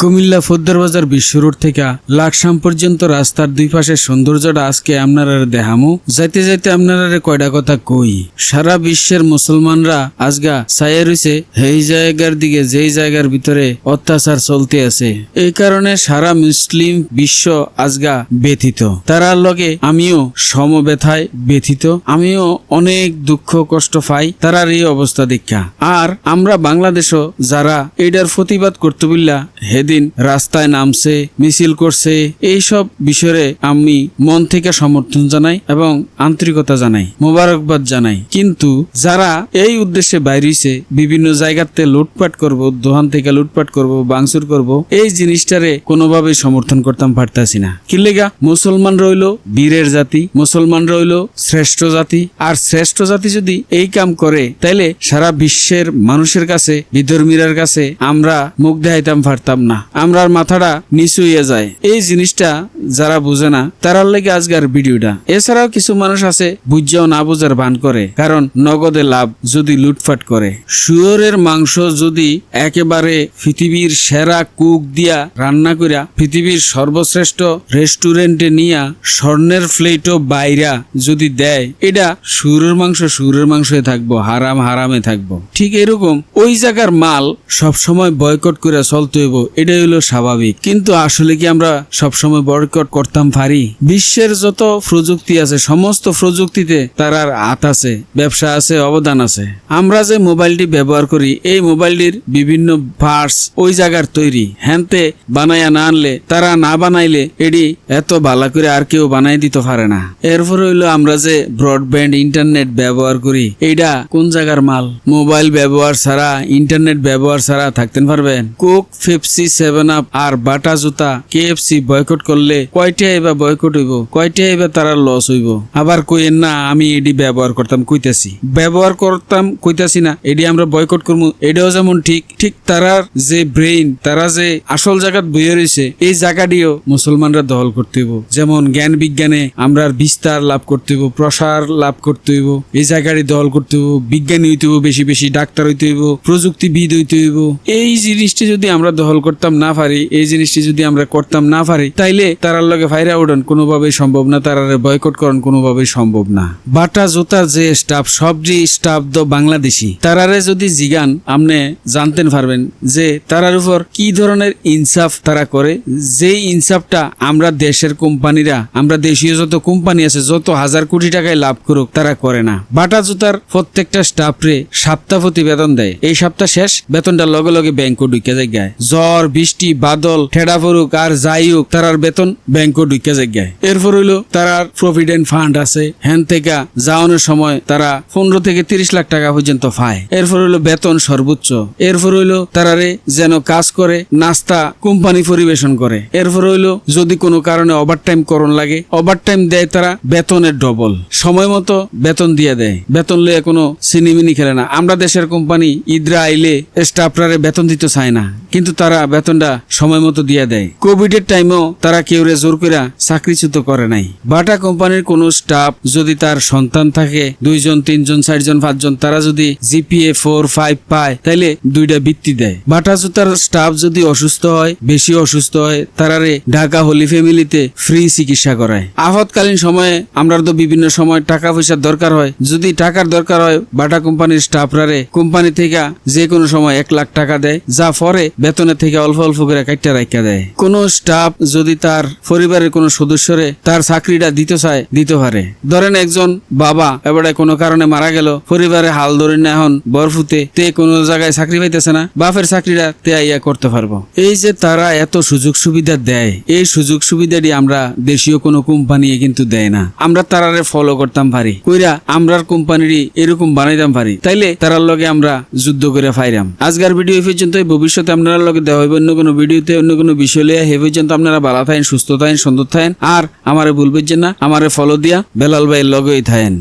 কুমিল্লা ফদ্দার বাজার বিশ্ব রোড থেকে লাকসাম পর্যন্ত রাস্তার দুই পাশে সৌন্দর্যটা আজকে আপনারা দেখামু যাইতে যাইতে আপনারা কয়টা কথা কই। সারা বিশ্বের মুসলমানরা আজগা ছায়া রইছে এই জায়গার দিকে যেই জায়গার ভিতরে অত্যাচার চলতে আছে। এই কারণে সারা মুসলিম বিশ্ব আজগা ব্যথিত। তারার লগে আমিও সমব্যথায় ব্যথিত। আমিও অনেক দুঃখ কষ্ট পাই তারার এই অবস্থা দীক্ষা। আর আমরা বাংলাদেশও যারা এটার প্রতিবাদ করতে বললা সেদিন রাস্তায় নামছে, মিছিল করছে, এইসব বিষয়ে আমি মন থেকে সমর্থন জানাই এবং আন্তরিকতা জানাই, মোবারকবাদ জানাই। কিন্তু যারা এই উদ্দেশ্যে বাইরেছে বিভিন্ন জায়গাতে লুটপাট করব, দোহান থেকে লুটপাট করব, বাংসুর করব, এই জিনিসটারে কোনোভাবেই সমর্থন করতাম, পারতাছি না। কিল্লেগা মুসলমান রইল বীরের জাতি, মুসলমান রইল শ্রেষ্ঠ জাতি। আর শ্রেষ্ঠ জাতি যদি এই কাম করে, তাইলে সারা বিশ্বের মানুষের কাছে, বিধর্মীরার কাছে আমরা মুখ দেখাইতাম, পারতাম না। আমরার মাথাটা নিচু হইয়া যায়। এই জিনিসটা যারা বুঝে না, তারার লেগে আজকের ভিডিওটা। এছাড়াও কিছু মানুষ আছে, বুঝাও না বুঝার ভান করে, কারণ নগদে লাভ যদি লুটপাট করে। শুয়োরের মাংস যদি একেবারে পৃথিবীর সেরা কুক দিয়া রান্না করিয়া পৃথিবীর সর্বশ্রেষ্ঠ রেস্টুরেন্টে নিয়া স্বর্ণের প্লেটও বাইরা যদি দেয়, এটা শুয়োরের মাংস, শুয়োরের মাংসে থাকব, হারাম হারামে থাকব। ঠিক এরকম ওই জায়গার মাল সবসময় বয়কট করে চলতে হইব এটাই হলো স্বাভাবিক। কিন্তু আসলে কি আমরা সবসময় বয়কট করতাম পারি? বিশ্বের যত প্রযুক্তি আছে, সমস্ত প্রযুক্তিতে তারার হাত আছে, ব্যবসা আছে, অবদান আছে। আমরা যে মোবাইলটি ব্যবহার করি, এই মোবাইলটির বিভিন্ন পার্টস ওই জায়গার তৈরি। হ্যান্তে বানাইয়া না আনলে, তারা না বানাইলে এটি এত ভালো করে আর কেউ বানাই দিতে পারে না। এরপর হইল আমরা যে ব্রডব্যান্ড ইন্টারনেট ব্যবহার করি এইটা কোন জায়গার মাল? মোবাইল ব্যবহার ছাড়া ইন্টারনেট ব্যবহার ছাড়া থাকতেন পারবেন? কোক ফেপসি সেভেন আপ আর বাটা জুতা কেএফসি বয়কট করলে কয়টা এবার বয়কট হইব? কয়টা এবার তারা লস হইব? আবার কইেন না, আমি এডি ব্যবহার করতাম, কইতাছি। ব্যবহার করতাম, কইতাছি না, এডি আমরা বয়কট করব এটাও যেমন ঠিক ঠিক তারার যে ব্রেইন তারা যে আসল জায়গাত বইয়ে রয়েছে এই জায়গাটিও মুসলমানরা দখল করতে হইব। যেমন জ্ঞান বিজ্ঞানে আমরা বিস্তার লাভ করতে হইব, প্রসার লাভ করতে হইব, এই জায়গাটি দখল করতে হইব, বিজ্ঞানী হইতে হইব, বেশি বেশি ডাক্তার হইতে হইব, প্রযুক্তিবিদ হইতে হইব। এই জিনিসটি যদি আমরা দখল করতাম না পারি, এই জিনিসটি যদি আমরা করতাম না পারি, তাইলে তারার লগে ফাইরা উড়ান কোনোভাবেই সম্ভব না, তারারে বয়কট করন কোনোভাবেই সম্ভব না। বাটা জুতার যে স্টাফ সব যে স্টাফ দ বাংলাদেশি। তারারে যদি জিগান আপনি জানতেন পারবেন যে তারার উপর কি ধরনের ইনসাফ তারা করে। যেই ইনসাফটা আমরা দেশের কোম্পানিরা, আমরা দেশীয় যত কোম্পানি আছে, যত হাজার কোটি টাকায় লাভ করুক, তারা করে না। বাটা, জুতার প্রত্যেকটা স্টাফরে সপ্তাহ প্রতি বেতন দেয়। এই সপ্তাহ শেষ, বেতনটা লগে লগে ব্যাংকও ঢুকে যায় জ্বর বৃষ্টি, বাদল, ঠেডা পড়ুক আর যাই হোক, তারার বেতন ব্যাংকও ঢুকে জায়গায়। এরপর হইল তারার প্রভিডেন্ট ফান্ড আছে। হ্যান থেকে যাওয়ানোর সময় তারা পনেরো থেকে তিরিশ লাখ টাকা পর্যন্ত পায়। এরপর হইল বেতন সর্বোচ্চ। এরপর হইল তারারে যেন কাজ করে, নাস্তা কোম্পানি পরিবেশন করে। এরপর হইল যদি কোনো কারণে ওভার টাইম করণ লাগে ওভার টাইম দেয় তারা বেতনের ডবল সময় মতো বেতন দিয়ে দেয়। বেতন লইয়া কোনো সিনেমিনি খেলে না। আমরা দেশের কোম্পানি ইদরা আইলে স্টাফরারে বেতন দিতে চায় না। কিন্তু তারা বেতনটা সময় মতো দিয়ে দেয়। কোভিড এর টাইমেও তারা কেউ রে জোর করে চাকরিচ্যুত করে নাই। বাটা কোম্পানির কোন স্টাফ যদি তার সন্তান থাকে, দুইজন, তিনজন, চারজন, পাঁচজন, তারা যদি জিপিএ ফোর ফাইভ পায়, তাইলে দুইটা বৃত্তি দেয়। বাটা জুতার স্টাফ যদি অসুস্থ হয়, বেশি অসুস্থ হয় তারারে ঢাকা হোলি ফ্যামিলিতে ফ্রি চিকিৎসা করায়। আপাতকালীন সময়ে আমরা তো বিভিন্ন সময় টাকা পয়সার দরকার হয়। যদি টাকার দরকার হয়, বাটা কোম্পানির স্টাফরারে কোম্পানি থেকে যে কোনো সময় এক লাখ টাকা দেয়, যা পরে বেতনের থেকে অল্প অল্প করে কাটটা রাখা দেয়। কোন স্টাফ যদি তার পরিবারের কোনো সদস্যরে তার চাকরিটা দিতে চায়, দিতে পারে। ধরেন একজন বাবা, এবারে কোনো কারণে মারা গেল, পরিবারে হাল ধরে না এখন বরফুতে তে কোনো জায়গায় চাকরি পাইতেছে না, বাপের চাকরিটা তে আইয়া করতে পারব। এই যে তারা এত সুযোগ সুবিধা দেয়, এই সুযোগ সুবিধাটি আমরা দেশীয় কোনো কোম্পানি কিন্তু দেয় না। আমরা তারারে ফলো করতাম পারি, কইরা আমরার কোম্পানিরই এরকম বানাইতাম পারি। তাইলে তারার লগে আমরা যুদ্ধ করে ফাইরাম। আজকের ভিডিও পর্যন্ত ভবিষ্যতে আপনারা লগে দেওয়া হইবে। অন্য কোনো ভিডিওতে, অন্য কোনো বিষয় লিয়া হে পর্যন্ত আপনারা ভালো থাকেন, সুস্থ থাকেন সুন্দর থাকেন। আর আমারে ভুলবেন না, আমারে ফলো দিয়া বেলাল ভাইয়ের লগেই থাকেন।